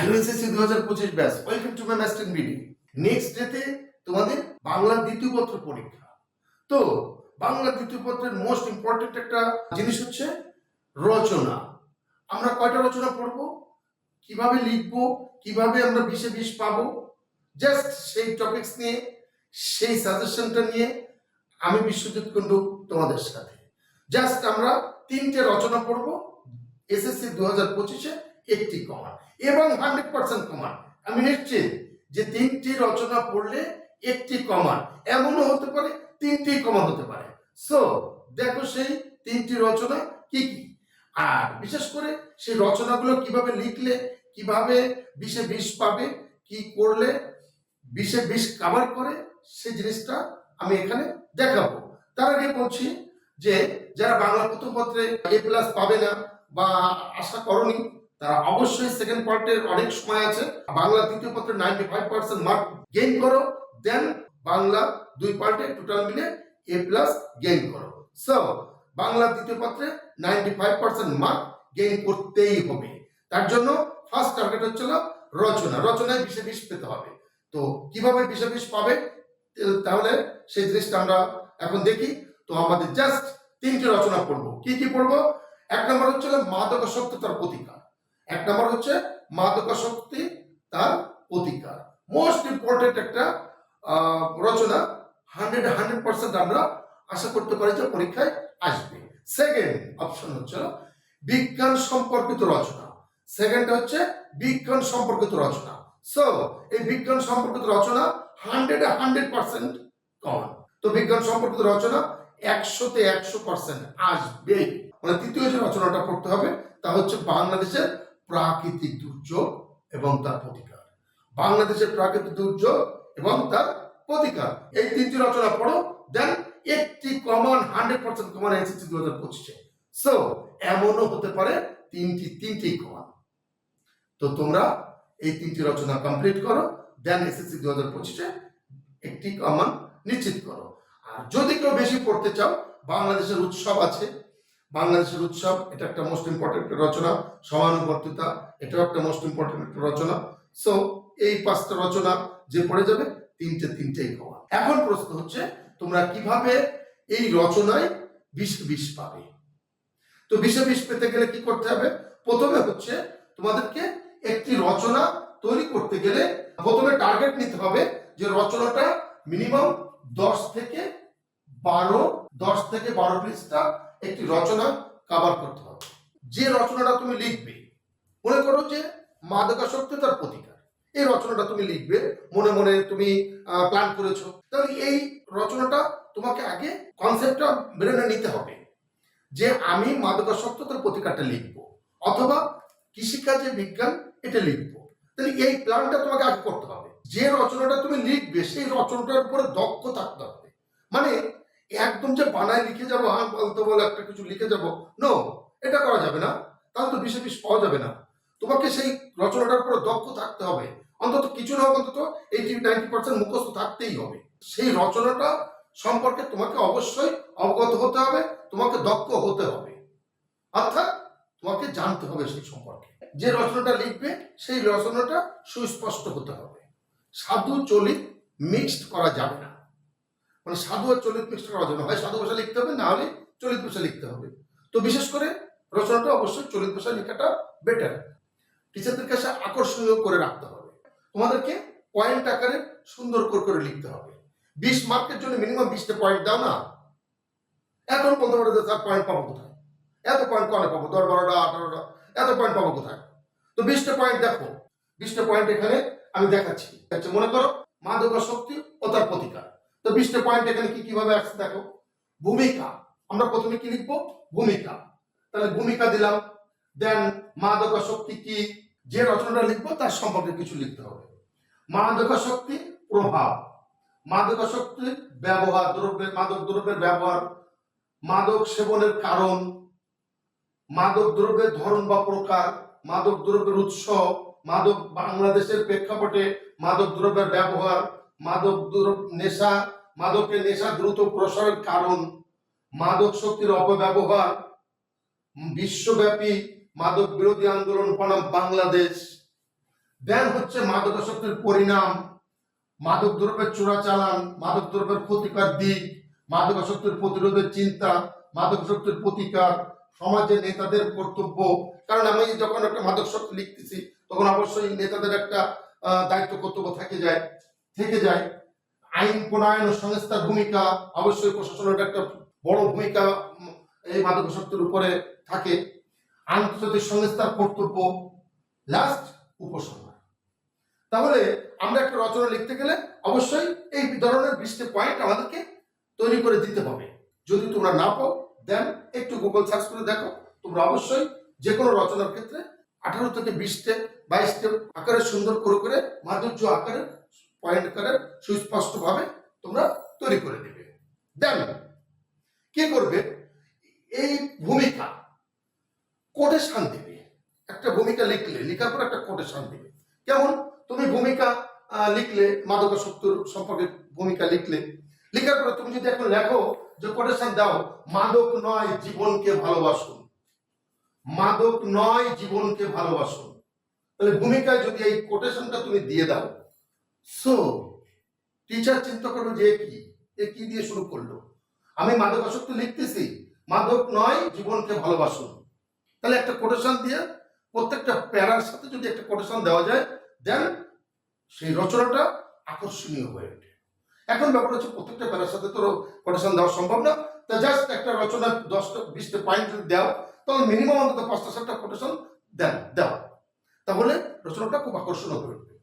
Hello SSC দু হাজার পঁচিশ ব্যাস। Welcome to my master meeting next ডেতে তোমাদের বাংলার দ্বিতীয় পত্র পরীক্ষা। তো, বাংলার দ্বিতীয় পত্রের মোস্ট ইম্পর্টেন্ট একটা জিনিস হচ্ছে রচনা। আমরা কয়টা রচনা পড়ব? কীভাবে লিখব? কীভাবে আমরা বিশে বিশ পাবো? জাস্ট সেই টপিকস নিয়ে, সেই সাজেশনটা নিয়ে আমি বিশ্বজিৎ কুণ্ডু তোমাদের সাথে। জাস্ট আমরা তিনটে রচনা পড়ব। এসএসসি দু হাজার পঁচিশে একটি কমান এবং হান্ড্রেড পার্সেন্ট কমান আমি নিশ্চিত যে তিনটি রচনা পড়লে একটি কমান এমনও হতে পারে, তিনটি কমান হতে পারে। সো দেখো সেই তিনটি রচনা কি কি? আর বিশেষ করে সেই রচনাগুলো কীভাবে লিখলে, কীভাবে বিশে বিষ পাবে, কি করলে বিশে বিষ কাভার করে, সেই জিনিসটা আমি এখানে দেখাবো। তার আগে বলছি যে, যারা বাংলা প্রথম পত্রে এ প্লাস পাবে না বা আশা করনি তারা অবশ্যই সেকেন্ড পার্টের অনেক সময় আছে। বাংলা তৃতীয় পত্রে ninety five percent mark gain করো দেন বাংলা দুই পার্টে টোটাল মিলে এ প্লাস গেইন করো। সো বাংলা তৃতীয় পত্রে ninety five percent mark gain করতেই হবে। তার জন্য ফার্স্ট টার্গেট হচ্ছিল রচনা। রচনায় বিশে বিশ পেতে হবে। তো কীভাবে বিশে বিশ পাবে তাহলে সেই জিনিসটা আমরা এখন দেখি। তো আমাদের জাস্ট তিনটে রচনা পড়ব। কি কি পড়ব? এক নম্বর হচ্ছে মাদকাসক্ত তার প্রতিকার। এক নম্বর হচ্ছে মাদকাসক্তি তার প্রতিকার মোস্ট ইম্পর্টেন্ট একটা রচনা হান্ড্রেড হান্ড্রেড পার্সেন্ট আমরা আশা করতে পারি যে পরীক্ষায় আসবে। সেকেন্ড অপশন হচ্ছে বিজ্ঞান সম্পর্কিত রচনা। সেকেন্ড হচ্ছে বিজ্ঞান সম্পর্কিত রচনা। সো এই বিজ্ঞান সম্পর্কিত রচনা হান্ড্রেড হান্ড্রেড পার্সেন্ট কমন তো বিজ্ঞান সম্পর্কিত রচনা একশোতে একশো পার্সেন্ট আসবেই মানে তৃতীয় যে রচনাটা পড়তে হবে, তা হচ্ছে বাংলাদেশের প্রাকৃতিক দুর্যোগ এবং তার প্রতিকার। বাংলাদেশের প্রাকৃতিক দুর্যোগ এবং তার প্রতিকার। এই তিনটি রচনা পড়ো দেন একটি কমন হান্ড্রেড পার্সেন্ট কমন এসেছে দু হাজার পঁচিশে। সো এমনও হতে পারে তিনটি তিনটি কমন তো তোমরা এই তিনটি রচনা কমপ্লিট করো দেন এসএসসি দু হাজার পঁচিশে একটি কমন নিশ্চিত করো। আর যদি কেউ বেশি পড়তে চাও, বাংলাদেশের উৎসব আছে বাংলাদেশের উৎসব, এটা একটা মোস্ট ইম্পর্টেন্ট রচনা, সমানুবর্তিতা, এটাও একটা মোস্ট ইম্পর্টেন্ট রচনা। সো এই পাঁচটা রচনা যে পড়ে যাবে, তিনটে তিনটেই কমা এখন প্রশ্ন হচ্ছে, তোমরা কীভাবে এই রচনায় বিশ বিশ পাবে? তো বিশে বিশ পেতে গেলে কি করতে হবে? প্রথমে হচ্ছে, তোমাদেরকে একটি রচনা তৈরি করতে গেলে প্রথমে টার্গেট নিতে হবে যে রচনাটা মিনিমাম দশ থেকে বারো, দশ থেকে বারো পৃষ্ঠা একটি রচনা কাভার করতে হবে। যে রচনাটা তুমি লিখবে, মনে করো যে মাদকাসক্তি তার প্রতিকার। এই রচনাটা তুমি লিখবে, মনে মনে তুমি প্ল্যান করেছ। তাহলে এই রচনাটা তোমাকে আগে কনসেপ্টটা ব্রেনে নিতে হবে যে আমি মাদকাসক্ততার প্রতিকারটা লিখব অথবা কৃষিকাজে বিজ্ঞান এটা লিখব। তাহলে এই প্ল্যানটা তোমাকে আগে করতে হবে। যে রচনাটা তুমি লিখবে, সেই রচনাটার উপরে দক্ষ থাকতে হবে। মানে একদম যে বানায় লিখে যাব হ্যাঁ বলতে বলে একটা কিছু লিখে যাব নো এটা করা যাবে না। তাহলে তো বিশে বিশ পাওয়া যাবে না। তোমাকে সেই রচনাটার উপরে দক্ষ থাকতে হবে। অন্তত কিছু না হোক, অন্তত এইটি নাইনটি পার্সেন্ট মুখস্থ থাকতেই হবে। সেই রচনাটা সম্পর্কে তোমাকে অবশ্যই অবগত হতে হবে, তোমাকে দক্ষ হতে হবে। অর্থাৎ তোমাকে জানতে হবে সেই সম্পর্কে। যে রচনাটা লিখবে, সেই রচনাটা সুস্পষ্ট হতে হবে। সাধু চলিত মিক্সড করা যাবে না। মানে সাধু আর চলিত মিক্সড করা যাবে হয় সাধু ভাষা লিখতে হবে, না হলে চলিত ভাষা লিখতে হবে। তো বিশেষ করে রচনাটা অবশ্যই চলিত ভাষা লেখাটা বেটার টিচারদের কাছে আকর্ষণীয় করে রাখতে হবে। তোমাদেরকে পয়েন্ট আকারে সুন্দর করে করে লিখতে হবে। বিশ মার্কের জন্য মিনিমাম বিশটা পয়েন্ট দাও না। এখন বলতে তার পয়েন্ট পাবো কোথায়? এত পয়েন্ট কনে পাবো? দশ বারোটা, আঠারোটা, এত পয়েন্ট পাবো কোথায়? তো বিশটা পয়েন্ট দেখো। বিশটা পয়েন্ট এখানে আমি দেখাচ্ছি। মনে করো মাদকাসক্তি ও তার প্রতিকার। তো বিশটা পয়েন্ট এখানে কি কীভাবে আসছে দেখো? ভূমিকা। আমরা প্রথমে কি লিখব? ভূমিকা। তাহলে ভূমিকা দিলাম। দেন মাদকাসক্তি কি? যে রচনাটা লিখব, তার সম্পর্কে কিছু লিখতে হবে। মাদকাসক্তি প্রভাব। মাদকাসক্তির ব্যবহার দ্রব্যের মাদক দ্রব্যের ব্যবহার। মাদক সেবনের কারণ। মাদক দ্রব্যের ধরন বা প্রকার। মাদক দ্রব্যের উৎস। মাদক বাংলাদেশের প্রেক্ষাপটে মাদক দ্রব্যের ব্যবহার। মাদক নেশা, মাদকের নেশা দ্রুত প্রসারের কারণ, মাদক শক্তির অপব্যবহার, বিশ্বব্যাপী মাদক বিরোধী আন্দোলন বনাম বাংলাদেশ। ব্যান হচ্ছে মাদকাসক্তির পরিণাম, মাদক দ্রব্যের চোরাচালান মাদক দ্রব্যের ক্ষতিকর দিক মাদকাসক্তির প্রতিরোধের চিন্তা, মাদক মাদকাসক্তির প্রতিকার, সমাজের নেতাদের কর্তব্য। কারণ আমি যখন একটা মাদক শক্তি লিখতেছি, তখন অবশ্যই নেতাদের একটা দায়িত্ব কর্তব্য থেকে যায়। থেকে যায়। আইন প্রণয়ন ও সংস্থার ভূমিকা, অবশ্যই প্রশাসনের একটা বড় ভূমিকা এই মাদকাসক্তির উপরে থাকে। আন্তর্জাতিক সংস্থার কর্তব্য লাস্ট উপসংহার। তাহলে আমরা একটা রচনা লিখতে গেলে অবশ্যই এই ধরনের বিশটি পয়েন্ট আমাদেরকে তৈরি করে দিতে হবে। যদি তোমরা না পাও দেন একটু গুগল সার্চ করে দেখো। তোমরা অবশ্যই যে কোনো রচনার ক্ষেত্রে আঠারো থেকে বিশটে, বাইশটে আকারে সুন্দর করে করে মাধুর্য আকারে পয়েন্ট আকারে সুস্পষ্ট ভাবে তোমরা তৈরি করে দেবে দেন কি করবে? এই ভূমিকা কোটেশন দেবে। একটা ভূমিকা লিখলে, লেখার পর একটা কোটেশন দেবে। কেমন? তুমি ভূমিকা লিখলে, মাদকাসক্তির সম্পর্কে ভূমিকা লিখলে, লেখার পরে তুমি যদি এখন লেখো যে কোটেশন দাও, মাদক নয় জীবনকে ভালোবাসুন। মাদক নয় জীবনকে ভালোবাসুন। তাহলে ভূমিকায় যদি এই কোটেশনটা তুমি দিয়ে দাও সো টিচার চিন্তা করবে যে কি? এ কি দিয়ে শুরু করল? আমি মাদকাসক্তি লিখতেছি। মাদক নয়, জীবনকে ভালোবাসুন। তাহলে একটা কোটেশন দিয়ে প্রত্যেকটা প্যারার সাথে যদি একটা কোটেশন দেওয়া যায় দেন সেই রচনাটা আকর্ষণীয় হয়ে ওঠে। এখন ব্যাপার হচ্ছে প্রত্যেকটা প্যারার সাথে তো কোটেশন দেওয়া সম্ভব না। তা জাস্ট একটা রচনা দশটা, বিশটা পয়েন্ট যদি দাও, তাহলে মিনিমাম অন্তত পাঁচটা, সাতটা কোটেশন দেন, দাও। তাহলে রচনাটা খুব আকর্ষণীয় হয়ে উঠবে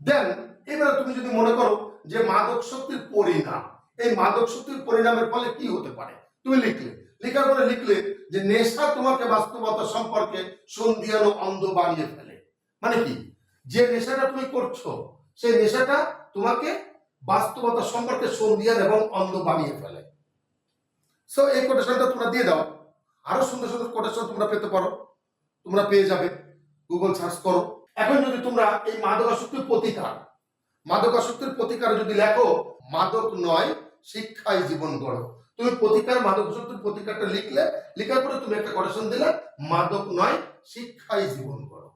দেন এবারে তুমি যদি মনে করো যে মাদক শক্তির পরিণাম, এই মাদক শক্তির পরিণামের ফলে কি হতে পারে? তুমি লিখলে। লেখার পরে লিখলে যে নেশা তোমাকে বাস্তবতা সম্পর্কে সন্ধিয়ানো অন্ধ বানিয়ে ফেলে। মানে কি? যে নেশাটা তুমি করছ, সেই নেশাটা তোমাকে বাস্তবতা সম্পর্কে সন্ধিয়ান এবং অন্ধ বানিয়ে ফেলে। সো এই কোটেশনটা তোমরা দিয়ে দাও। আরও সুন্দর সুন্দর কোটেশন তোমরা পেতে পারো। তোমরা পেয়ে যাবে। গুগল সার্চ করো। এখন যদি তোমরা এই মাদকাসক্তির প্রতিকার মাদকাসক্তির প্রতিকার যদি লেখো, মাদক নয় শিক্ষায় জীবন গড়ো। তুমি প্রতিকার, মাদকাসক্তির প্রতিকারটা লিখলে, লেখার পরে তুমি একটা কোটেশন দিলে, মাদক নয় শিক্ষায় জীবন গড়ো।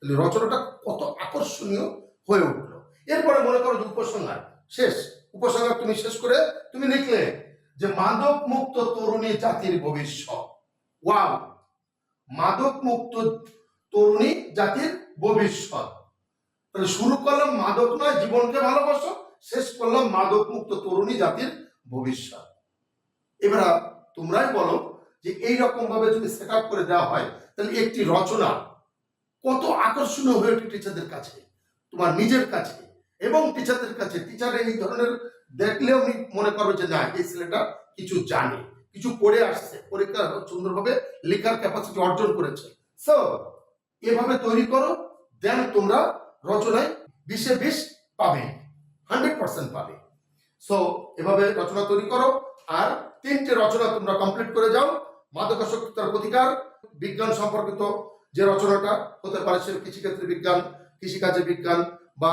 তাহলে রচনাটা কত আকর্ষণীয় হয়ে উঠল। এরপরে মনে করো যে উপসংহার, শেষ। উপসংহার তুমি শেষ করে তুমি লিখলে যে মাদক মুক্ত তরুণী জাতির ভবিষ্যৎ। ওয়াও! মাদক মুক্ত তরুণী জাতির ভবিষ্যৎ। তাহলে শুরু করলাম মাদক নয়, জীবনকে ভালোবাসো। শেষ করলাম মাদক মুক্ত তরুণী জাতির ভবিষ্যৎ। এবার তোমরাই বলো যে এই রকম ভাবে যদি সেট করে দেওয়া হয়, তাহলে একটি রচনা কত আকর্ষণীয় হয়ে ওঠে টিচারদের কাছে, তোমার নিজের কাছে। এবং টিচারদের কাছে টিচার এই ধরনের দেখলেও মনে করো যে না, এই ছেলেটা কিছু জানে, কিছু পড়ে আসছে, পরীক্ষা সুন্দরভাবে লেখার ক্যাপাসিটি অর্জন করেছে। সো এভাবে তৈরি করো দেন তোমরা রচনায় বিশে বিশ পাবে হান্ড্রেড পার্সেন্ট পাবে। সো এভাবে রচনা তৈরি করো, আর তিনটে রচনা তোমরা কমপ্লিট করে যাও। মাদকাসক্তার প্রতিকার, বিজ্ঞান সম্পর্কিত যে রচনাটা হতে পারে সে কৃষিক্ষেত্রে বিজ্ঞান, কৃষিকাজে বিজ্ঞান বা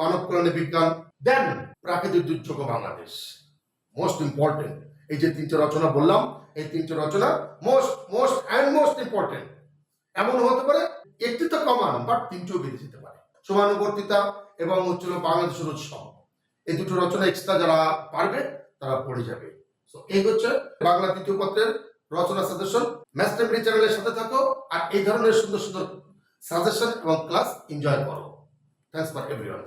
মানব কল্যাণে বিজ্ঞান দেন প্রাকৃতিক দুর্যোগ বাংলাদেশ। মোস্ট ইম্পর্টেন্ট এই যে তিনটে রচনা বললাম, এই তিনটে রচনা most most and most important এমন হতে পারে, একটি তো কমান বাট তিনটেও বেরিয়ে যেতে পারে। সমানুবর্তিতা এবং হচ্ছিল বাংলাদেশের উৎসব। এই দুটো রচনা এক্সট্রা যারা পারবে, তারা পড়ে যাবে। এই হচ্ছে বাংলা তৃতীয় পত্রের রচনা সাজেশন ম্যাস্টারবিডি চ্যানেলের সাথে থাকো আর এই ধরনের সুন্দর সুন্দর সাজেশন এবং ক্লাস এনজয় করো। Thanks for everyone